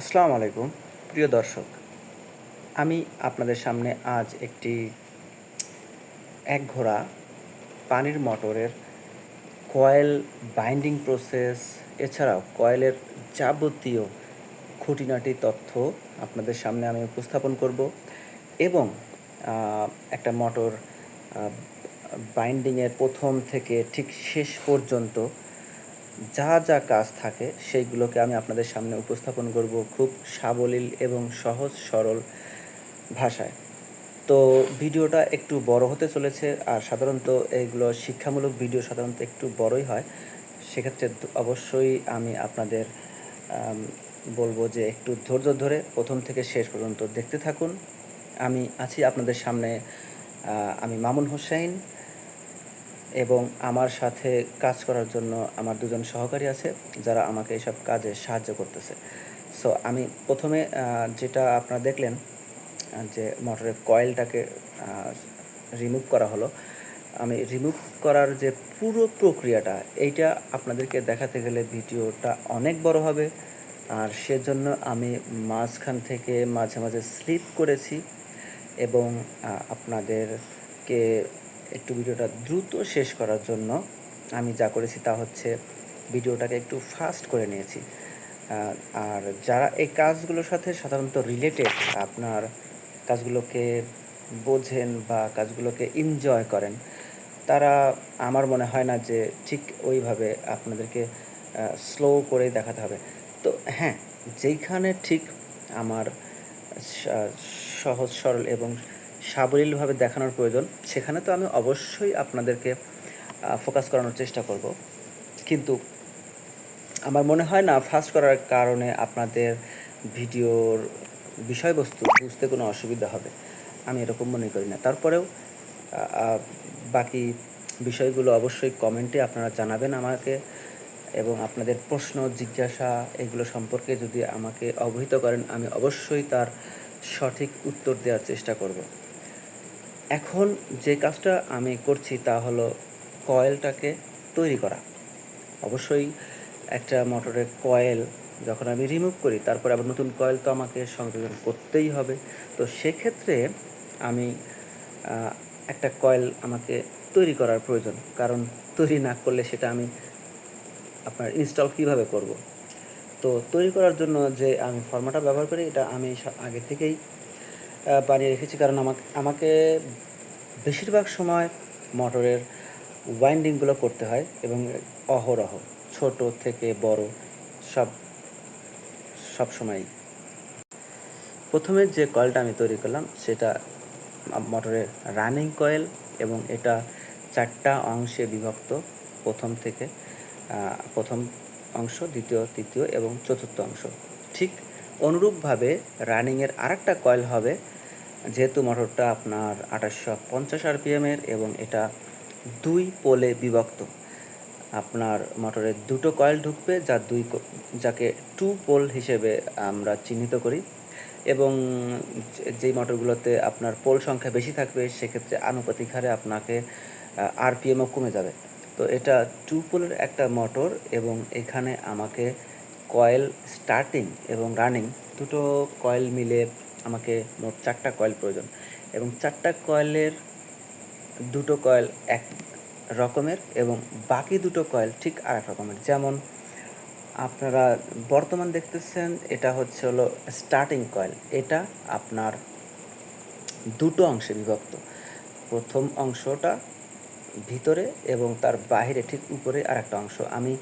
আসসালামু আলাইকুম, প্রিয় দর্শক। আমি আপনাদের সামনে আজ একটি এক ঘোড়া পানির মোটরের কয়েল বাইন্ডিং প্রসেস, এছাড়াও কয়েলের যাবতীয় খুঁটিনাটি তথ্য আপনাদের সামনে আমি উপস্থাপন করব এবং একটা মোটর বাইন্ডিংয়ের প্রথম থেকে ঠিক শেষ পর্যন্ত যা যা কাজ থাকে সেইগুলোকে আমি আপনাদের সামনে উপস্থাপন করব খুব সাবলীল এবং সহজ সরল ভাষায়। তো ভিডিওটা একটু বড় হতে চলেছে আর সাধারণত এইগুলো শিক্ষামূলক ভিডিও সাধারণত একটু বড়ই হয়। সেক্ষেত্রে অবশ্যই আমি আপনাদের বলব যে একটু ধৈর্য ধরে প্রথম থেকে শেষ পর্যন্ত দেখতে থাকুন। আমি আছি আপনাদের সামনে আমি মামুন হোসেন। এবং আমার সাথে কাজ করার জন্য আমার দুজন সহকারী আছে, যারা আমাকে এসব কাজে সাহায্য করতেছে। সো আমি প্রথমে যেটা আপনারা দেখলেন যে মোটরের কয়েলটাকে রিমুভ করা হলো। আমি রিমুভ করার যে পুরো প্রক্রিয়াটা, এইটা আপনাদেরকে দেখাতে গেলে ভিডিওটা অনেক বড় হবে। আর সেজন্য আমি মাঝখান থেকে মাঝে মাঝে স্লিপ করেছি এবং আপনাদেরকে একটু ভিডিওটা দ্রুত শেষ করার জন্য আমি যা করেছি তা হচ্ছে ভিডিওটাকে একটু ফাস্ট করে নিয়েছি। আর যারা এই কাজগুলোর সাথে সাধারণত রিলেটেড আপনার কাজগুলোকে বোঝেন বা কাজগুলোকে এনজয় করেন, তারা আমার মনে হয় না যে ঠিক ওইভাবে আপনাদেরকে স্লো করে দেখাতে হবে। তো হ্যাঁ যেইখানে ঠিক আমার সহজ, সরল এবং সাবলীলভাবে দেখানোর প্রয়োজন, সেখানে তো আমি অবশ্যই আপনাদেরকে ফোকাস করানোর চেষ্টা করব। কিন্তু আমার মনে হয় না ফাস্ট করার কারণে আপনাদের ভিডিওর বিষয়বস্তু বুঝতে কোনো অসুবিধা হবে। আমি এরকম মনে করি না। তারপরেও বাকি বিষয়গুলো অবশ্যই কমেন্টে আপনারা জানাবেন আমাকে এবং আপনাদের প্রশ্ন, জিজ্ঞাসা এগুলো সম্পর্কে যদি আমাকে অবহিত করেন, আমি অবশ্যই তার সঠিক উত্তর দেওয়ার চেষ্টা করব। এখন যে কাজটা আমি করছি তা হলো কয়েলটাকে তৈরি করা। অবশ্যই একটা মোটরের কয়েল যখন আমি রিমুভ করি, তারপরে আবার নতুন কয়েল তো আমাকে সংযোজন করতেই হবে। তো সেক্ষেত্রে আমি একটা কয়েল আমাকে তৈরি করার প্রয়োজন। কারণ তৈরি না করলে সেটা আমি আপনার ইনস্টল কীভাবে করব? তো তৈরি করার জন্য যে আমি ফর্মাটা ব্যবহার করি, এটা আমি আগে থেকেই বানিয়ে রেখেছি। কারণ আমাকে আমাকে বেশিরভাগ সময় মোটরের ওয়াইন্ডিংগুলো করতে হয় এবং অহরহ, ছোট থেকে বড়, সব সব সময়ই। প্রথমে যে কয়েলটা আমি তৈরি করলাম, সেটা মোটরের রানিং কয়েল এবং এটা চারটা অংশে বিভক্ত, প্রথম থেকে প্রথম অংশ, দ্বিতীয়, তৃতীয় এবং চতুর্থ অংশ। ঠিক অনুরূপভাবে রানিংয়ের আরেকটা কয়েল হবে, যেহেতু মোটরটা আপনার আঠাশশো পঞ্চাশ আরপিএমের এবং এটা দুই পোলে বিভক্ত। আপনার মোটরে দুটো কয়েল ঢুকবে, যা দুই যাকে টু পোল হিসেবে আমরা চিহ্নিত করি এবং যেই মোটরগুলোতে আপনার পোল সংখ্যা বেশি থাকবে, সেক্ষেত্রে আনুপাতিক হারে আপনাকে আরপিএমও কমে যাবে। তো এটা টু পোলের একটা মোটর এবং এখানে আমাকে কয়েল স্টার্টিং এবং রানিং, দুটো কয়েল মিলে আমাকে মোট চারটা কয়েল প্রয়োজন। এবং চারটা কয়েলের দুটো কয়েল এক রকমের এবং বাকি দুটো কয়েল ঠিক আর এক রকমের। যেমন আপনারা বর্তমান দেখতেছেন, এটা হচ্ছে হলো স্টার্টিং কয়েল এটা আপনার দুটো অংশে বিভক্ত। প্রথম অংশটা ভিতরে এবং তার বাহিরে ঠিক উপরে আর একটা অংশ। আমি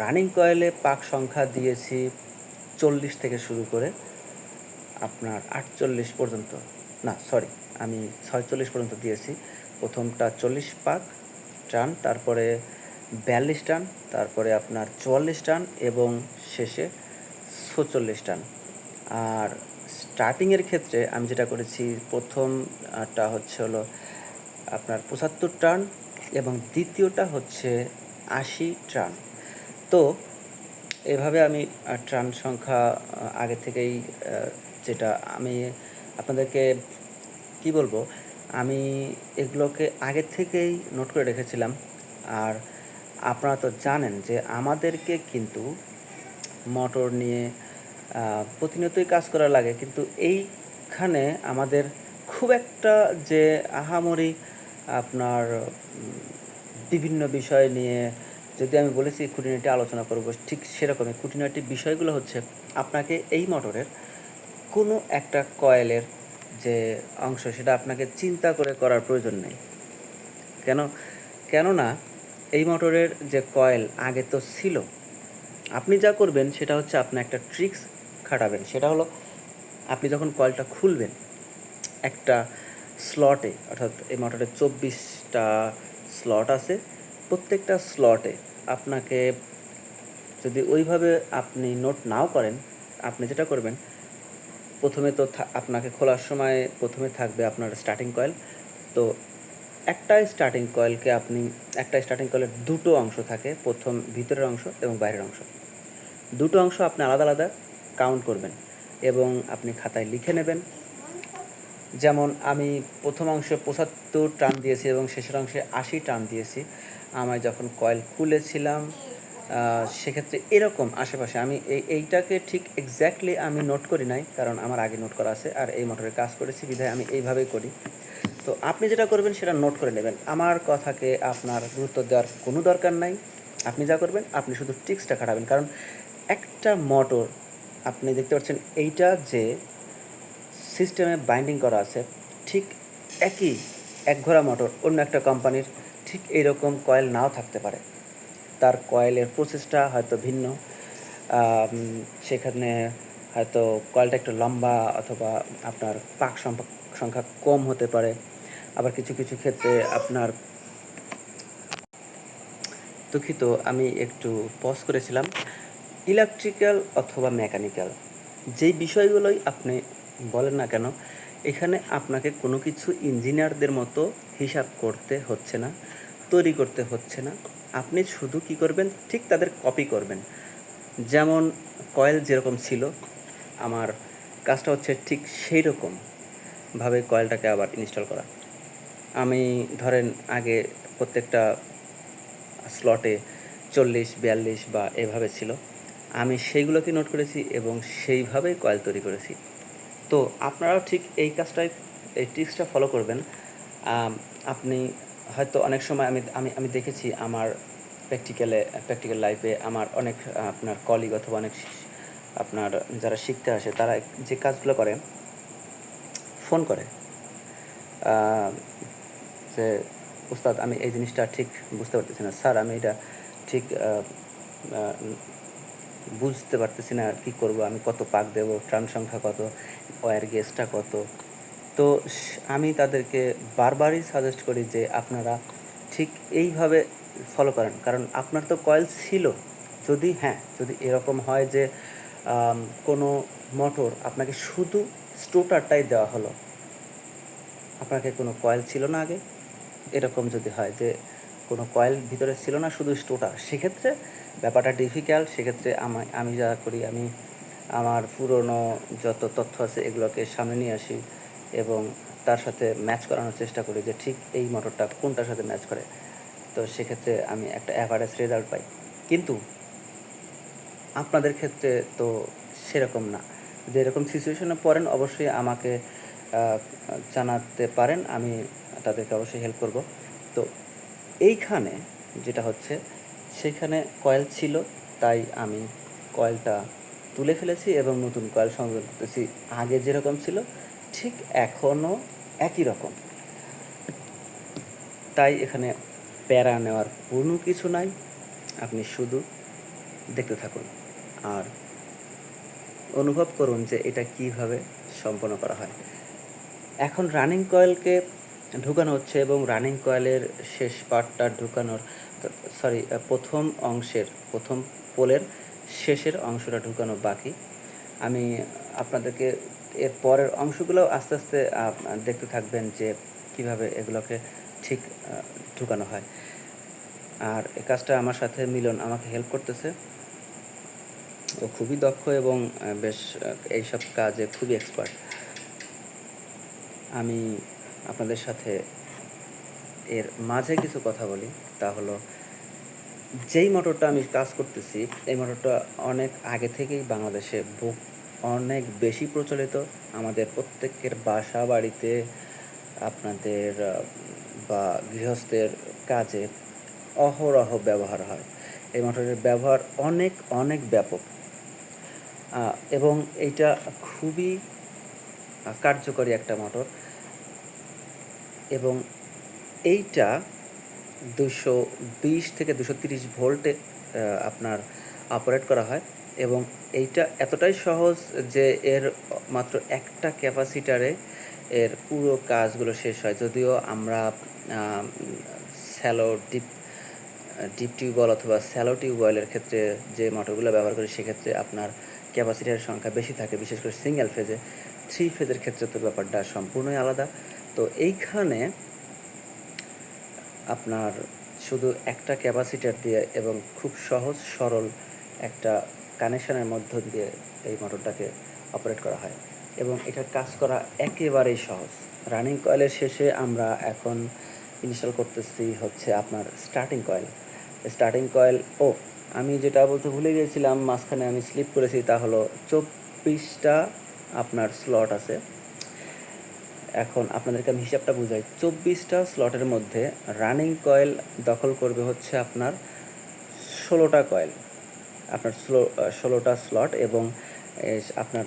রানিং কয়েলে পাক সংখ্যা দিয়েছি চল্লিশ থেকে শুরু করে আপনার আটচল্লিশ পর্যন্ত। না সরি আমি ছয়চল্লিশ পর্যন্ত দিয়েছি। প্রথমটা চল্লিশ পাক টান তারপরে বিয়াল্লিশ টান তারপরে আপনার চুয়াল্লিশ টান এবং শেষে ছচল্লিশ টান আর স্টার্টিংয়ের ক্ষেত্রে আমি যেটা করেছি, প্রথমটা হচ্ছে হলো আপনার পঁচাত্তর টান এবং দ্বিতীয়টা হচ্ছে আশি টান তো এভাবে আমি ট্রান সংখ্যা আগে থেকেই যেটা আমি আপনাদেরকে কি বলব, আমি এগুলোকে আগে থেকেই নোট করে রেখেছিলাম। আর আপনারা তো জানেন যে আমাদেরকে কিন্তু মোটর নিয়ে প্রতিনিয়তই কাজ করা লাগে। কিন্তু এইখানে আমাদের খুব একটা যে আহামরি আপনার বিভিন্ন বিষয় নিয়ে যদি আমি বলেছি খুঁটিনাটি আলোচনা করব, ঠিক সেরকমই খুঁটিনাটি বিষয়গুলো হচ্ছে আপনাকে এই মোটরের কোনো একটা কয়েলের যে অংশ, সেটা আপনাকে চিন্তা করে করার প্রয়োজন নেই। কেন? কেননা এই মোটরের যে কয়েল আগে তো ছিল। আপনি যা করবেন, সেটা হচ্ছে আপনি একটা ট্রিক্স খাটাবেন। সেটা হলো, আপনি যখন কয়েলটা খুলবেন, একটা স্লটে, অর্থাৎ এই মোটরের চব্বিশটা স্লট আছে প্রত্যেকটা স্লটে আপনাকে যদি ওইভাবে আপনি নোট নাও করেন, আপনি যেটা করবেন, প্রথমে তো আপনাকে খোলার সময় প্রথমে থাকবে আপনার স্টার্টিং কয়েল তো একটা স্টার্টিং কয়েলকে আপনি, একটা স্টার্টিং কয়েলের দুটো অংশ থাকে, প্রথম, ভিতরের অংশ এবং বাইরের অংশ। দুটো অংশ আপনি আলাদা আলাদা কাউন্ট করবেন এবং আপনি খাতায় লিখে নেবেন। যেমন আমি প্রথম অংশে পঁচাত্তর টান দিয়েছি এবং শেষের অংশে আশি টান দিয়েছি। আমি যখন কয়েল খুলেছিলাম সেক্ষেত্রে এরকম আশেপাশে আমি এই, এইটাকে ঠিক এক্স্যাক্টলি আমি নোট করি নাই, কারণ আমার আগে নোট করা আছে আর এই মোটরে কাজ করেছি, বিধায় আমি এইভাবেই করি। তো আপনি যেটা করবেন সেটা নোট করে নেবেন। আমার কথাকে আপনার গুরুত্ব দেওয়ার কোনো দরকার নাই। আপনি যা করবেন, আপনি শুধু ট্রিক্সটা খাটাবেন। কারণ একটা মোটর আপনি দেখতে পাচ্ছেন এইটা যে সিস্টেমে বাইন্ডিং করা আছে, ঠিক একই একঘোড়া মোটর অন্য একটা কোম্পানির ঠিক এইরকম কয়েল নাও থাকতে পারে। তার কয়েলের প্রসেসটা হয়তো ভিন্ন। সেখানে হয়তো কয়েলটা একটু লম্বা অথবা আপনার পাক সংখ্যা কম হতে পারে। আবার কিছু কিছু ক্ষেত্রে আপনার দুঃখিত, আমি একটু পজ করেছিলাম। ইলেকট্রিক্যাল অথবা মেকানিক্যাল, যেই বিষয়গুলোই আপনি বলেন না কেন, এখানে আপনাকে কোনো কিছু ইঞ্জিনিয়ারদের মতো হিসাব করতে হচ্ছে না। তৈরি করতে হচ্ছে না। আপনি শুধু কি করবেন? ঠিক তাদের কপি করবেন। যেমন কয়েল যেরকম ছিল, আমার কাজটা হচ্ছে ঠিক সেই রকমভাবে কয়েলটাকে আবার ইনস্টল করা। আমি ধরেন আগে প্রত্যেকটা স্লটে চল্লিশ, বিয়াল্লিশ বা এভাবে ছিল। আমি সেইগুলোকে নোট করেছি এবং সেইভাবেই কয়েল তৈরি করেছি। তো আপনারাও ঠিক এই কাজটাই এই ট্রিক্সটা ফলো করবেন। আপনি হয়তো অনেক সময় আমি আমি আমি দেখেছি আমার প্র্যাকটিক্যালে প্র্যাকটিক্যাল লাইফে আমার অনেক আপনার কলিগ অথবা অনেক আপনার যারা শিখতে আসে, তারা যে কাজগুলো করে ফোন করে। যে, উস্তাদ, আমি এই জিনিসটা ঠিক বুঝতে পারতেছি না। স্যার, আমি এটা ঠিক বুঝতে পারতেছি না, কি করব? আমি কত পাক দেব? ট্রান সংখ্যা কত? ওয়ার গেজটা কত? তো আমি তাদেরকে বারবারই সাজেস্ট করি যে আপনারা ঠিক এইভাবে ফলো করেন। কারণ আপনার তো কয়েল ছিল। যদি হ্যাঁ যদি এরকম হয় যে কোনো মোটর আপনাকে শুধু স্টোটারটাই দেওয়া হলো, আপনাকে কোনো কয়েল ছিল না আগে? এরকম যদি হয় যে, কোনো কয়েল ভিতরে ছিল না শুধু স্টোটার সেক্ষেত্রে ব্যাপারটা ডিফিকাল্ট সেক্ষেত্রে আমি আমি যা করি, আমি আমার পুরনো যত তথ্য আছে এগুলোকে সামনে নিয়ে আসি। এবং তার সাথে ম্যাচ করানোর চেষ্টা করি যে ঠিক এই মোটরটা কোনটার সাথে ম্যাচ করে। তো সেক্ষেত্রে আমি একটা অ্যাভারেজ রেজাল্ট পাই। কিন্তু আপনাদের ক্ষেত্রে তো সেরকম না। যে এরকম সিচুয়েশনে পড়েন, অবশ্যই আমাকে জানাতে পারেন। আমি তাদেরকে অবশ্যই হেল্প করব। তো এইখানে যেটা হচ্ছে, সেখানে কয়েল ছিল, তাই আমি কয়েলটা তুলে ফেলেছি এবং নতুন কয়েল সংযোগ করতেছি। আগে যেরকম ছিল ঠিক এখনও একই রকম। তাই এখানে প্যারা নেওয়ার কোনো কিছু নাই। আপনি শুধু দেখতে থাকুন আর অনুভব করুন যে এটা কীভাবে সম্পন্ন করা হয়। এখন রানিং কয়েলকে ঢুকানো হচ্ছে এবং রানিং কয়েলের শেষ পার্টটা ঢুকানোর সরি প্রথম অংশের, প্রথম পোলের শেষের অংশটা ঢুকানো বাকি। আমি আপনাদেরকে এর পরের অংশগুলো আস্তে আস্তে দেখতে থাকবেন যে কীভাবে এগুলোকে ঠিক ঢুকানো হয়। আর এই কাজটা আমার সাথে মিলন আমাকে হেল্প করতেছে। ও খুবই দক্ষ এবং বেশ এইসব কাজে খুবই এক্সপার্ট আমি আপনাদের সাথে এর মাঝে কিছু কথা বলি। তা হলো, যেই মোটরটা আমি কাজ করতেছি, এই মোটরটা অনেক আগে থেকেই বাংলাদেশে বুক অনেক বেশি প্রচলিত। আমাদের প্রত্যেকের বাসা বাড়িতে আপনাদের বা গৃহস্থের কাজে অহরহ ব্যবহার হয়। এই মোটরের ব্যবহার অনেক অনেক ব্যাপক। এবং এইটা খুবই কার্যকরী একটা মোটর। এবং এইটা দুশো বিশ থেকে দুশো তিরিশ ভোল্টে আপনার অপারেট করা হয়। এবং এইটা এতটাই সহজ যে এর মাত্র একটা ক্যাপাসিটারে এর পুরো কাজগুলো শেষ হয়। যদিও আমরা shallow deep deep tube well অথবা স্যালো টিউবওয়েলের ক্ষেত্রে যে মোটরগুলো ব্যবহার করি, সেক্ষেত্রে আপনার ক্যাপাসিটারের সংখ্যা বেশি থাকে, বিশেষ করে সিঙ্গেল ফেজে। থ্রি ফেজের ক্ষেত্রে তো ব্যাপারটা সম্পূর্ণই আলাদা। তো এইখানে আপনার শুধু একটা ক্যাপাসিটার দিয়ে এবং খুব সহজ, সরল একটা কানেকশনের মধ্য দিয়ে এই মোটরটাকে অপারেট করা হয় এবং এটার কাজ করা একেবারেই সহজ। রানিং কয়েলের শেষে আমরা এখন ইনস্টল করতেছি হচ্ছে আপনার স্টার্টিং কয়েল স্টার্টিং কয়েল ও, আমি যেটা বলতে ভুলে গিয়েছিলাম, মাঝখানে আমি স্লিপ করেছি, তা হলো চব্বিশটা আপনার স্লট আছে। এখন আপনাদেরকে আমি হিসাবটা বুঝাই, চব্বিশটা স্লটের মধ্যে রানিং কয়েল দখল করবে হচ্ছে আপনার ষোলোটা কয়েল আপনার স্লো ষোলোটা স্লট এবং আপনার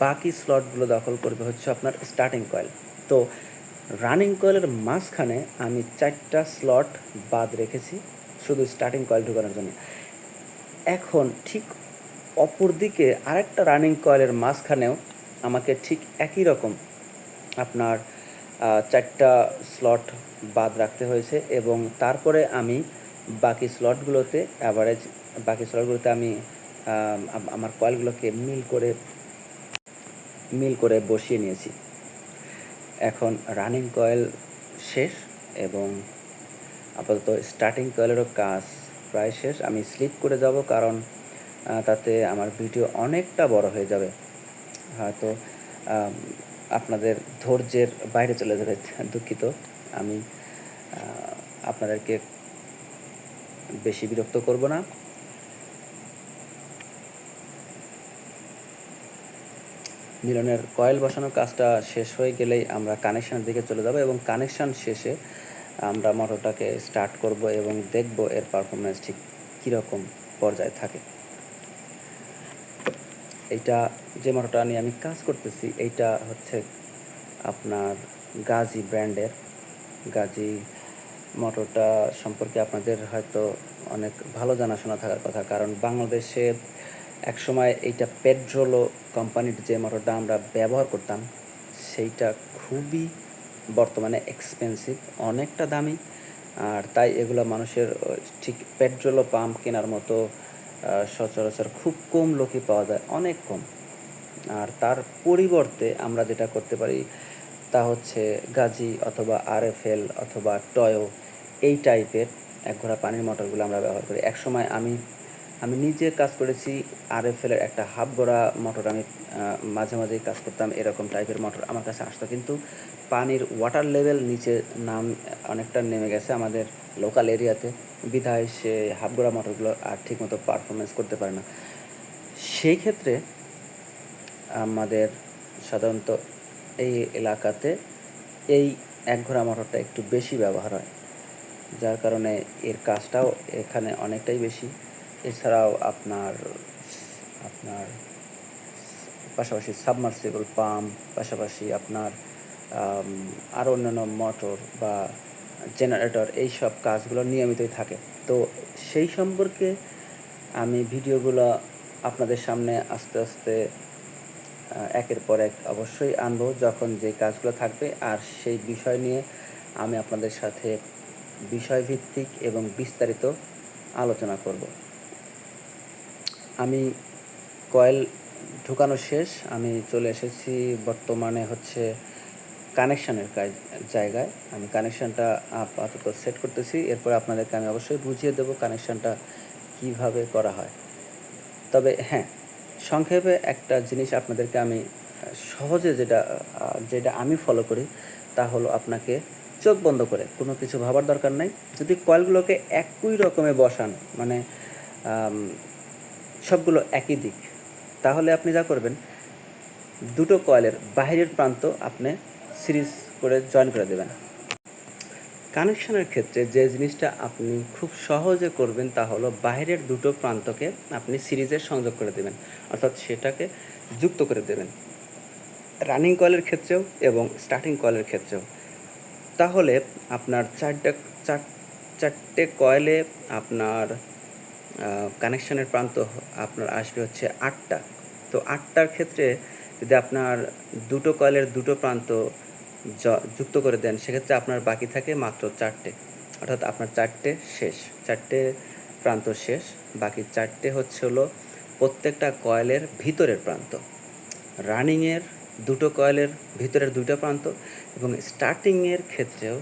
বাকি স্লটগুলো দখল করবে হচ্ছে আপনার স্টার্টিং কয়েল তো রানিং কয়েলের মাঝখানে আমি চারটা স্লট বাদ রেখেছি শুধু স্টার্টিং কয়েল ঢুকানোর জন্য। এখন ঠিক অপর দিকে আরেকটা রানিং কয়েলের মাঝখানেও আমাকে ঠিক একই রকম আপনার চারটা স্লট বাদ রাখতে হয়েছে এবং তারপরে আমি বাকি স্লটগুলোতে অ্যাভারেজ বাকি স্লটগুলোতে আমি আম, আম- আমার কয়েলগুলোকে মিল করে মিল করে বসিয়ে নিয়েছি। এখন রানিং কয়েল শেষ এবং আপাতত স্টার্টিং কয়েলেরও কাজ প্রায় শেষ। আমি স্লিপ করে যাব কারণ তাতে আমার ভিডিও অনেকটা বড় হয়ে যাবে। হয়তো আপনাদের ধৈর্যের বাইরে চলে যাবে দুঃখিত। আমি আপনাদেরকে বেশি বিরক্ত করব না। মিলনের কয়েল বসানোর কাজটা শেষ হয়ে গেলেই আমরা কানেকশানের দিকে চলে যাব এবং কানেকশান শেষে আমরা মোটরটাকে স্টার্ট করব এবং দেখব এর পারফরমেন্স ঠিক কীরকম পর্যায়ে থাকে। এইটা যে মোটরটা নিয়ে আমি কাজ করতেছি, এইটা হচ্ছে আপনার গাজি ব্র্যান্ডের। গাজি মোটরটা সম্পর্কে আপনাদের হয়তো অনেক ভালো জানাশোনা থাকার কথা, কারণ বাংলাদেশে একসময় এইটা পেট্রোলো কোম্পানির যে মোটরটা আমরা ব্যবহার করতাম, সেইটা খুবই বর্তমানে এক্সপেন্সিভ অনেকটা দামি। আর তাই এগুলো মানুষের ঠিক পেট্রোলো পাম্প কেনার মতো সচরাচর খুব কম লোকই পাওয়া যায়, অনেক কম। আর তার পরিবর্তে আমরা যেটা করতে পারি, তা হচ্ছে গাজি অথবা আরএফএল অথবা টয়ো, এই টাইপের এক ঘোড়া পানির মোটরগুলো আমরা ব্যবহার করি। একসময় আমি আমি নিজে কাজ করেছি আরএফএলের একটা হাফ গোড়া মোটর আমি মাঝে মাঝেই কাজ করতাম এরকম টাইপের মোটর আমার কাছে আসতো। কিন্তু পানির ওয়াটার লেভেল নিচে নাম অনেকটা নেমে গেছে আমাদের লোকাল এরিয়াতে বিধায় সে হাফ গোড়া মোটরগুলো আর ঠিকমতো পারফরমেন্স করতে পারে না। সেই ক্ষেত্রে আমাদের সাধারণত এই এলাকাতে এই এক ঘোড়া মোটরটা একটু বেশি ব্যবহার হয়। যার কারণে এর কাজটাও এখানে অনেকটাই বেশি। এছাড়াও আপনার আপনার পাশাপাশি সাবমার্সিবল পাম্প, পাশাপাশি আপনার আরও অন্যান্য মোটর বা জেনারেটর এই সব কাজগুলো নিয়মিতই থাকে। তো সেই সম্পর্কে আমি ভিডিওগুলো আপনাদের সামনে আস্তে আস্তে একের পর এক অবশ্যই আনব যখন যে কাজগুলো থাকবে। আর সেই বিষয় নিয়ে আমি আপনাদের সাথে বিষয়ভিত্তিক এবং বিস্তারিত আলোচনা করব। আমি কয়েল ঢুকানো শেষ, আমি চলে এসেছি বর্তমানে হচ্ছে কানেকশানের কাজ, জায়গায়। আমি কানেকশানটা আপাতত সেট করতেছি, এরপর আপনাদেরকে আমি অবশ্যই বুঝিয়ে দেবো কানেকশানটা কীভাবে করা হয়। তবে হ্যাঁ সংক্ষেপে একটা জিনিস আপনাদেরকে আমি, সহজে যেটা যেটা আমি ফলো করি, তা হলো আপনাকে চোখ বন্ধ করে, কোনো কিছু ভাবার দরকার নাই। যদি কয়েলগুলোকে একই রকমে বসান মানে সবগুলো একই দিক। তাহলে আপনি যা করবেন, দুটো কয়েলের বাইরের প্রান্ত আপনি সিরিজ করে জয়েন করে দেবেন। কানেকশনের ক্ষেত্রে যে জিনিসটা আপনি খুব সহজে করবেন তা হলো বাইরের দুটো প্রান্তকে আপনি সিরিজের সংযোগ করে দেবেন, অর্থাৎ সেটাকে যুক্ত করে দেবেন। রানিং কয়েলের ক্ষেত্রেও এবং স্টার্টিং কয়েলের ক্ষেত্রেও। তাহলে আপনার চারটা, চার, চারটে কয়েলে আপনার কানেকশনের প্রান্ত আপনার আসবে হচ্ছে আটটা। তো আটটার ক্ষেত্রে যদি আপনার দুটো কয়েলের দুটো প্রান্ত যুক্ত করে দেন, সেক্ষেত্রে আপনার বাকি থাকে মাত্র চারটে। অর্থাৎ আপনার চারটে শেষ, চারটে প্রান্ত শেষ, বাকি চারটে হচ্ছে হলো প্রত্যেকটা কয়েলের ভিতরের প্রান্ত। রানিংয়ের দুটো কয়েলের ভিতরের দুটো প্রান্ত এবং স্টার্টিংয়ের ক্ষেত্রেও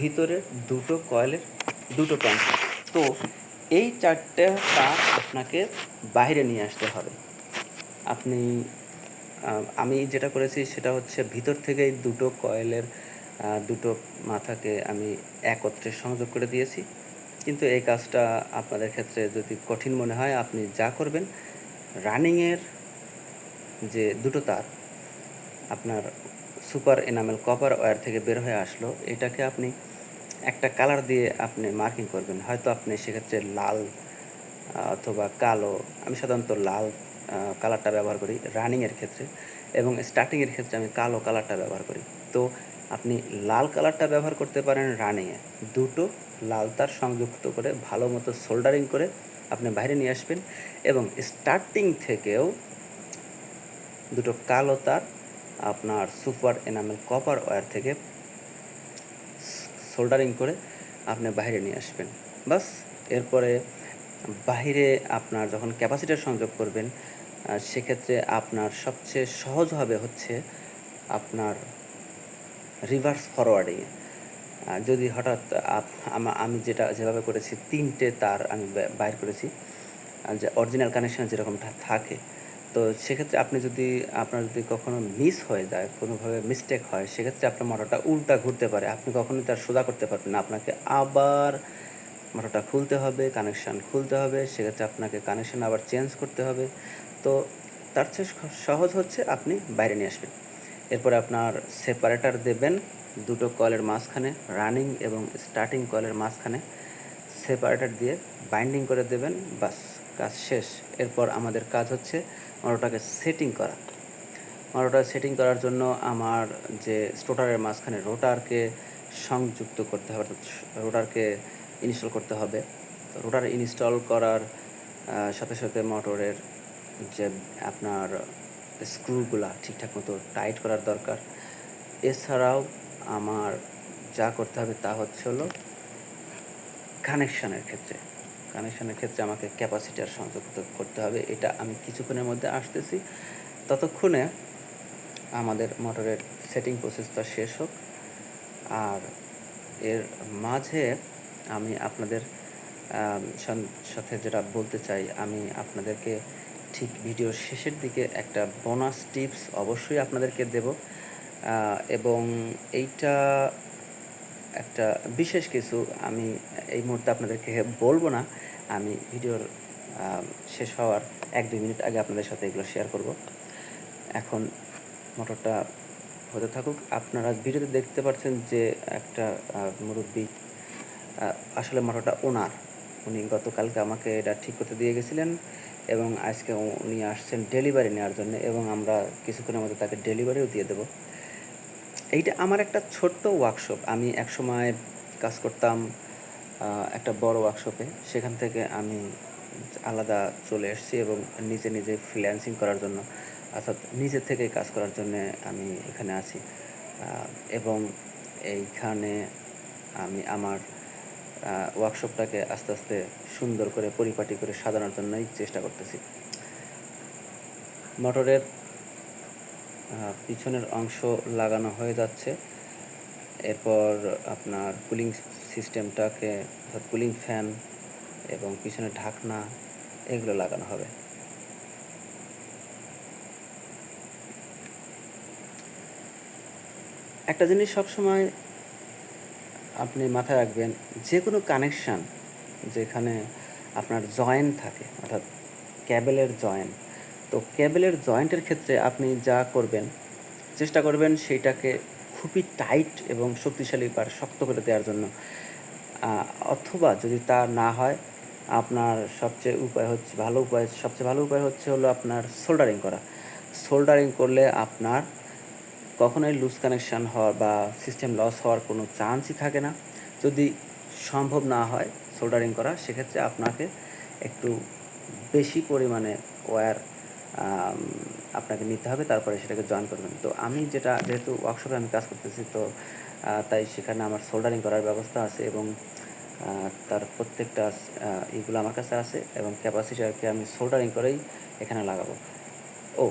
ভিতরের দুটো কয়েলের দুটো প্রান্ত। তো এই চারটে তার আপনাকে বাইরে নিয়ে আসতে হবে। আপনি আমি যেটা করেছি সেটা হচ্ছে ভিতর থেকেই দুটো কয়েলের দুটো মাথাকে আমি একত্রে সংযোগ করে দিয়েছি। কিন্তু এই কাজটা আপনাদের ক্ষেত্রে যদি কঠিন মনে হয়, আপনি যা করবেন, রানিংয়ের যে দুটো তার, আপনার সুপার এনামেল কপার ওয়্যার থেকে বের হয়ে আসলো, এটাকে আপনি একটা কালার দিয়ে আপনি মার্কিং করবেন। হয়তো আপনি সেক্ষেত্রে লাল অথবা কালো, আমি সাধারণত লাল কালারটা ব্যবহার করি রানিংয়ের ক্ষেত্রে এবং স্টার্টিংয়ের ক্ষেত্রে আমি কালো কালারটা ব্যবহার করি। তো আপনি লাল কালারটা ব্যবহার করতে পারেন রানিংয়ে দুটো লাল তার সংযুক্ত করে ভালো মতো সোল্ডারিং করে আপনি বাইরে নিয়ে আসবেন এবং স্টার্টিং থেকেও দুটো কালো তার আপনার সুপার এনামেল কপার ওয়্যার থেকে সোল্ডারিং করে আপনি বাইরে নিয়ে আসবেন। বাস, এরপরে বাইরে আপনার যখন ক্যাপাসিটার সংযোগ করবেন সেক্ষেত্রে আপনার সবচেয়ে সহজ হবে হচ্ছে আপনার রিভার্স ফরওয়ার্ডিংয়ে যদি হঠাৎ আমি যেটা যেভাবে করেছি, তিনটে তার আমি বাইর করেছি যে অরিজিনাল কানেকশন যেরকমটা থাকে তো সেক্ষেত্রে আপনি যদি, আপনার যদি কখনো মিস হয়ে যায়, কোনোভাবে মিস্টেক হয়, সেক্ষেত্রে আপনার মোটরটা উল্টা ঘুরতে পারে। আপনি কখনোই তার সোজা করতে পারবেন না। আপনাকে আবার মোটরটা খুলতে হবে কানেকশান খুলতে হবে, সেক্ষেত্রে আপনাকে কানেকশান আবার চেঞ্জ করতে হবে। তো তার চেয়ে সহজ হচ্ছে আপনি বাইরে নিয়ে আসবেন। এরপরে আপনার সেপারেটার দেবেন দুটো কলের মাঝখানে রানিং এবং স্টার্টিং কলের মাঝখানে। সেপারেটার দিয়ে বাইন্ডিং করে দেবেন, বাস, কাজ শেষ। এরপর আমাদের কাজ হচ্ছে মোটরটাকে সেটিং করা। মোটরটা সেটিং করার জন্য আমার যে স্টোটারের মাঝখানে রোটারকে সংযুক্ত করতে হবে, অর্থাৎ রোটারকে ইনস্টল করতে হবে। তো রোটার ইনস্টল করার সাথে সাথে মোটরের যে আপনার স্ক্রুগুলা ঠিকঠাক মতো টাইট করার দরকার। এছাড়াও আমার যা করতে হবে তা হচ্ছে হলো কানেকশনের ক্ষেত্রে। কানেকশনের ক্ষেত্রে আমাকে ক্যাপাসিটার সংযুক্ত করতে হবে, এটা আমি কিছুক্ষণের মধ্যে আসতেছি। ততক্ষণে আমাদের মোটরের সেটিং প্রসেসটা শেষ হোক। আর এর মাঝে আমি আপনাদের সাথে যেটা বলতে চাই, আমি আপনাদেরকে ঠিক ভিডিওর শেষের দিকে একটা বোনাস টিপস অবশ্যই আপনাদেরকে দেব। এবং এইটা একটা বিশেষ কিছু আমি এই মুহূর্তে আপনাদেরকে বলব না। আমি ভিডিওর শেষ হওয়ার এক দুই মিনিট আগে আপনাদের সাথে এগুলো শেয়ার করব। এখন মোটরটা হতে থাকুক। আপনারা ভিডিওতে দেখতে পাচ্ছেন যে একটা মুরব্বি আসলে মোটরটা ওনার। উনি গতকালকে আমাকে এটা ঠিক করতে দিয়ে গেছিলেন এবং আজকে উনি আসছেন ডেলিভারি নেওয়ার জন্য এবং আমরা কিছুক্ষণের মধ্যে তাকে ডেলিভারিও দিয়ে দেবো। এইটা আমার একটা ছোট্ট ওয়ার্কশপ আমি একসময় কাজ করতাম একটা বড় ওয়ার্কশপে সেখান থেকে আমি আলাদা চলে এসেছি এবং নিজে নিজে ফ্রিল্যান্সিং করার জন্য, অর্থাৎ নিজের থেকে কাজ করার জন্য আমি এখানে আছি। এবং এইখানে আমি আমার ওয়ার্কশপটাকে আস্তে আস্তে সুন্দর করে পরিপাটি করে সাজানোর জন্যই চেষ্টা করতেছি। মোটরের পিছনের অংশ লাগানো হয়ে যাচ্ছে। এরপর আপনার কুলিং সিস্টেমটাকে কুলিং ফ্যান এবং পিছনে ঢাকনা, এগুলো লাগানো হবে। একটা জিনিস সবসময় আপনি মাথায় রাখবেন, যে কোনো কানেকশান যেখানে আপনার জয়েন্ট থাকে, অর্থাৎ ক্যাবেলের জয়েন্ট তো কেবেলের জয়েন্টের ক্ষেত্রে আপনি যা করবেন, চেষ্টা করবেন সেইটাকে খুবই টাইট এবং শক্তিশালী বা শক্ত করে দেওয়ার জন্য অথবা যদি তা না হয়, আপনার সবচেয়ে উপায় হচ্ছে, ভালো উপায়, সবচেয়ে ভালো উপায় হচ্ছে হলো আপনার সোল্ডারিং করা। সোল্ডারিং করলে আপনার কখনোই লুজ কানেকশান হওয়ার বা সিস্টেম লস হওয়ার কোনো চান্সই থাকে না। যদি সম্ভব না হয় সোল্ডারিং করা, সেক্ষেত্রে আপনাকে একটু বেশি পরিমাণে ওয়্যার আপনাকে নিতে হবে, তারপরে সেটাকে জয়েন করবেন। তো আমি যেটা, যেহেতু ওয়ার্কশপে আমি কাজ করতেছি, তো তাই সেখানে আমার সোল্ডারিং করার ব্যবস্থা আছে এবং তার প্রত্যেকটা ইগুলো আমার কাছে আছে এবং ক্যাপাসিটারকে আমি সোল্ডারিং করেই এখানে লাগাবো। ও,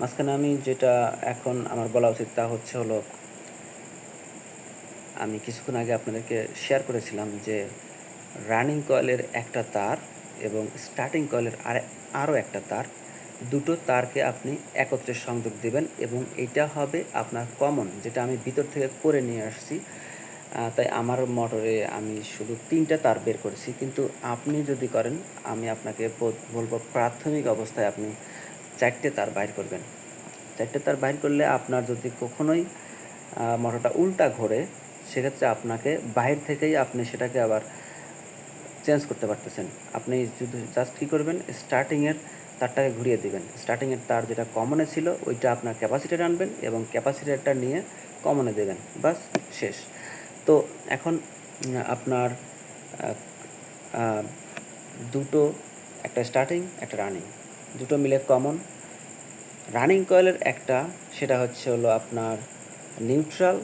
মাঝখানে আমি যেটা এখন আমার বলা উচিত তা হচ্ছে হলো, আমি কিছুক্ষণ আগে আপনাদেরকে শেয়ার করেছিলাম যে রানিং কয়েলের একটা তার এবং স্টার্টিং কয়েলের আর আরও একটা তার দুটো তারকে আপনি একত্রে সংযোগ দেবেন এবং এটা হবে আপনার কমন যেটা আমি ভিতর থেকে করে নিয়ে আসছি। তাই আমার মোটরে আমি শুধু তিনটা তার বের করেছি। কিন্তু আপনি যদি করেন, আমি আপনাকে বল- বলব প্রাথমিক অবস্থায় আপনি চারটে তার বাইর করবেন। চারটে তার বাইর করলে আপনার যদি কখনোই মোটরটা উল্টা ঘোরে, সেক্ষেত্রে আপনাকে বাইরে থেকেই আপনি সেটাকে আবার চেঞ্জ করতে পারতেছেন। আপনি যদি জাস্ট কী করবেন স্টার্টিংয়ের তারটাকে ঘুরিয়ে দেবেন। স্টার্টিংয়ের তার যেটা কমনে ছিল, ওইটা আপনার ক্যাপাসিটার আনবেন এবং ক্যাপাসিটারটা নিয়ে কমনে দেবেন। বাস শেষ। তো এখন আপনার দুটো, একটা স্টার্টিং একটা রানিং দুটো মিলে কমন রানিং কয়েলের একটা, সেটা হচ্ছে হলো আপনার নিউট্রাল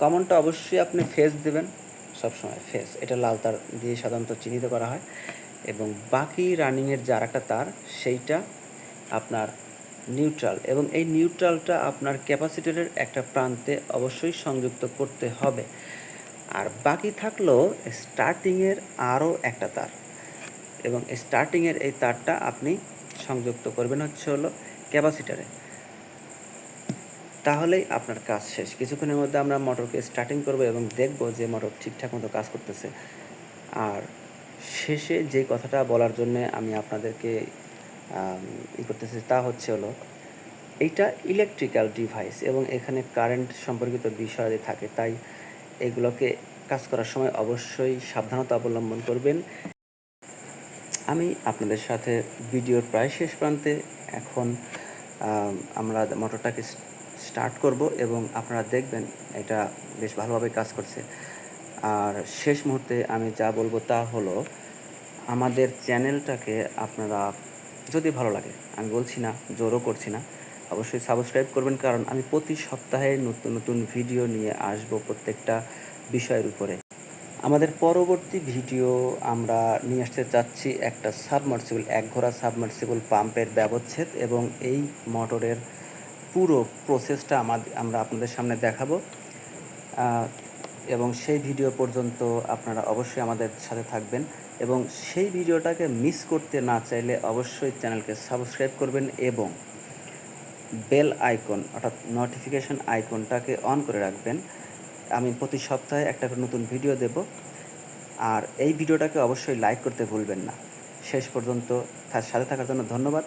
কমনটা অবশ্যই আপনি ফেস দেবেন, সবসময় ফেস এটা লাল তার দিয়ে সাধারণত চিহ্নিত করা হয়। এবং বাকি রানিংয়ের যে আরেকটা তার, সেইটা আপনার নিউট্রাল এবং এই নিউট্রালটা আপনার ক্যাপাসিটরের একটা প্রান্তে অবশ্যই সংযুক্ত করতে হবে। আর বাকি থাকল স্টার্টিংয়ের আরও একটা তার এবং স্টার্টিংয়ের এই তারটা আপনি সংযুক্ত করবেন হচ্ছে হলো ক্যাপাসিটারে। তাহলেই আপনার কাজ শেষ। কিছুক্ষণের মধ্যে আমরা মোটরকে স্টার্টিং করব এবং দেখব যে মোটর ঠিকঠাক মতো কাজ করতেছে। আর শেষে যে কথাটা বলার জন্য আমি আপনাদেরকে ই করতেছি তা হচ্ছে হলো, এইটা ইলেকট্রিক্যাল ডিভাইস এবং এখানে কারেন্ট সম্পর্কিত বিষয় থাকে, তাই এগুলোকে কাজ করার সময় অবশ্যই সাবধানতা অবলম্বন করবেন। আমি আপনাদের সাথে ভিডিওর প্রায় শেষ প্রান্তে এখন আমরা মোটরটাকে স্টার্ট করব এবং আপনারা দেখবেন এটা বেশ ভালোভাবে কাজ করছে। আর শেষ মুহূর্তে আমি যা বলব তা হলো, আমাদের চ্যানেলটাকে আপনারা যদি ভালো লাগে, আমি বলছি না, জোরও করছি না, অবশ্যই সাবস্ক্রাইব করবেন কারণ আমি প্রতি সপ্তাহে নতুন নতুন ভিডিও নিয়ে আসব প্রত্যেকটা বিষয়ের উপরে। আমাদের পরবর্তী ভিডিও আমরা নিয়ে আসতে চাচ্ছি একটা সাবমার্সিবল এক ঘোড়া সাবমার্সিবল পাম্পের ব্যবচ্ছেদ এবং এই মোটরের পুরো প্রসেসটা আমাদের আমরা আপনাদের সামনে দেখাবো। এবং সেই ভিডিও পর্যন্ত আপনারা অবশ্যই আমাদের সাথে থাকবেন এবং সেই ভিডিওটাকে মিস করতে না চাইলে অবশ্যই চ্যানেলকে সাবস্ক্রাইব করবেন এবং বেল আইকন অর্থাৎ নোটিফিকেশন আইকনটাকে অন করে রাখবেন। আমি প্রতি সপ্তাহে একটা করে নতুন ভিডিও দেব। আর এই ভিডিওটাকে অবশ্যই লাইক করতে ভুলবেন না। শেষ পর্যন্ত তার সাথে থাকার জন্য ধন্যবাদ।